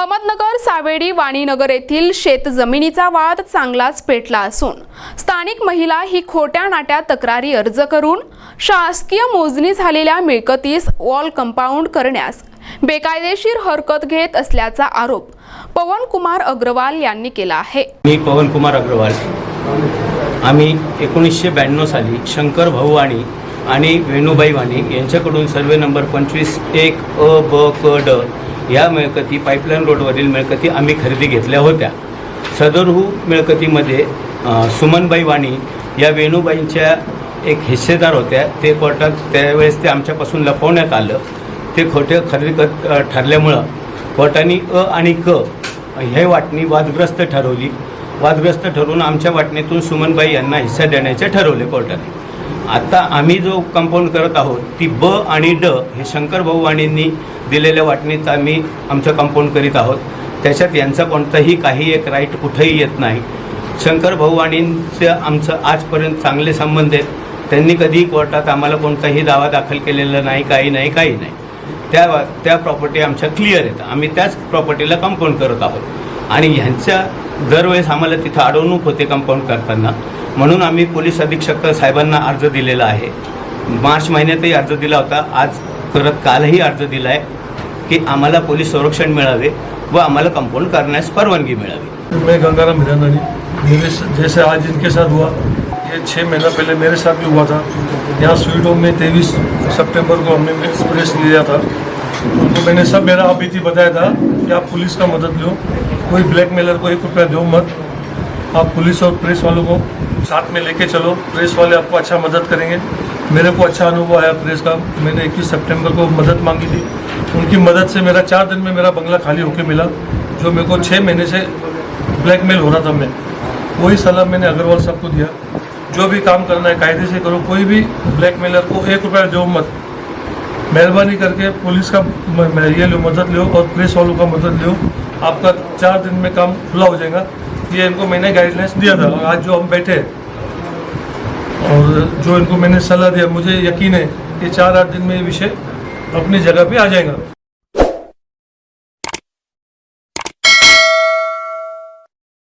अहमदनगर सावेडी वाणीनगर येथील शेत जमिनीचा वाद चांगलाच पेटला असून स्थानिक महिला ही खोट्या नाट्या तक्रारी अर्ज करून शासकीय मोजणी झालेल्या मिळकतीस वॉल कंपाऊंड करण्यास बेकायदेशीर हरकत घेत असल्याचा आरोप पवन कुमार अग्रवाल यांनी केला आहे. मी पवनकुमार अग्रवाल. आम्ही एकोणीसशे ब्याण्णव साली शंकर भाऊ आणि आणि वेणूबाई वाणी यांच्याकडून सर्वे नंबर पंचवीस एक अ ब क ड या मिळकती पाईपलाईन रोडवरील मिळकती आम्ही खरेदी घेतल्या होत्या. सदरहू मिळकतीमध्ये सुमनबाई वाणी या वेणूबाईंच्या एक हिस्सेदार होत्या. ते कोर्टात त्यावेळेस ते आमच्यापासून लपवण्यात आलं. ते खोटे खरेदी कर ठरल्यामुळं कोर्टाने अ आणि क हे वाटणी वादग्रस्त ठरवली. वादग्रस्त ठरवून आमच्या वाटणीतून सुमनबाई यांना हिस्सा देण्याचे ठरवले कोर्टाने. आता आम्ही जो कंपाऊंड करत आहोत ती ब आणि ड हे शंकर भाऊ वाणींनी दिलेल्या वाटणीत आम्ही आमचं कंपाऊंड करीत आहोत. त्याच्यात यांचा कोणताही काही एक राईट कुठंही येत नाही. शंकर भाऊ वाणींचं आमचं आजपर्यंत चांगले संबंध आहेत. त्यांनी कधीही कोर्टात आम्हाला कोणताही दावा दाखल केलेला नाही काही नाही काही नाही. त्या त्या प्रॉपर्टी आमच्या क्लिअर आहेत. आम्ही त्याच प्रॉपर्टीला कंपाऊंड करत आहोत. आणि ह्यांच्या दरवेळेस आम्हाला तिथं अडवणूक होते कंपाऊंड करताना. म्हणून आम्ही पोलीस अधीक्षक साहेबांना अर्ज दिलेला आहे. मार्च महिन्यातही अर्ज दिला होता. आज परत कालही अर्ज दिला आहे की आम्हाला पोलीस संरक्षण मिळावे व आम्हाला कंपाऊंड करण्यास परवानगी मिळावी. मैं गंगाराम हिरानड़ी जैसे आज इनके साथ हुआ ये छः महीना पहले मेरे साथ भी हुआ था। यहाँ स्वीट होम में तेईस सितंबर को हमने एक्सप्रेस लिया था। उनको मैंने सब मेरा आप बीती बताया था कि आप पुलिस का मदद लो कोई ब्लैकमेलर को एक रुपया दो मत। आप पुलिस और प्रेस वालों को साथ में लेके चलो। प्रेस वाले आपको अच्छा मदद करेंगे। मेरे को अच्छा अनुभव आया प्रेस का। मैंने 21 सितंबर को मदद मांगी थी। उनकी मदद से मेरा चार दिन में मेरा बंगला खाली होके मिला, जो मेरे को छः महीने से ब्लैकमेल हो रहा था मैं। वही सलाह मैंने अग्रवाल साहब को दिया। जो भी काम करना है, कायदे से करो। कोई भी ब्लैकमेलर को एक रुपया दो मत। मेहरबानी करके पुलिस का ये लो, मदद लो और प्रेस वालों का मदद लो। आपका चार दिन में काम खुला हो जाएगा। ये इनको मैंने गाइडलाइंस दिया था और आज जो हम बैठे हैं, और जो इनको मैंने सलाह दिया मुझे यकीन है कि चार आठ दिन में ये विषय अपनी जगह पे आ जाएगा।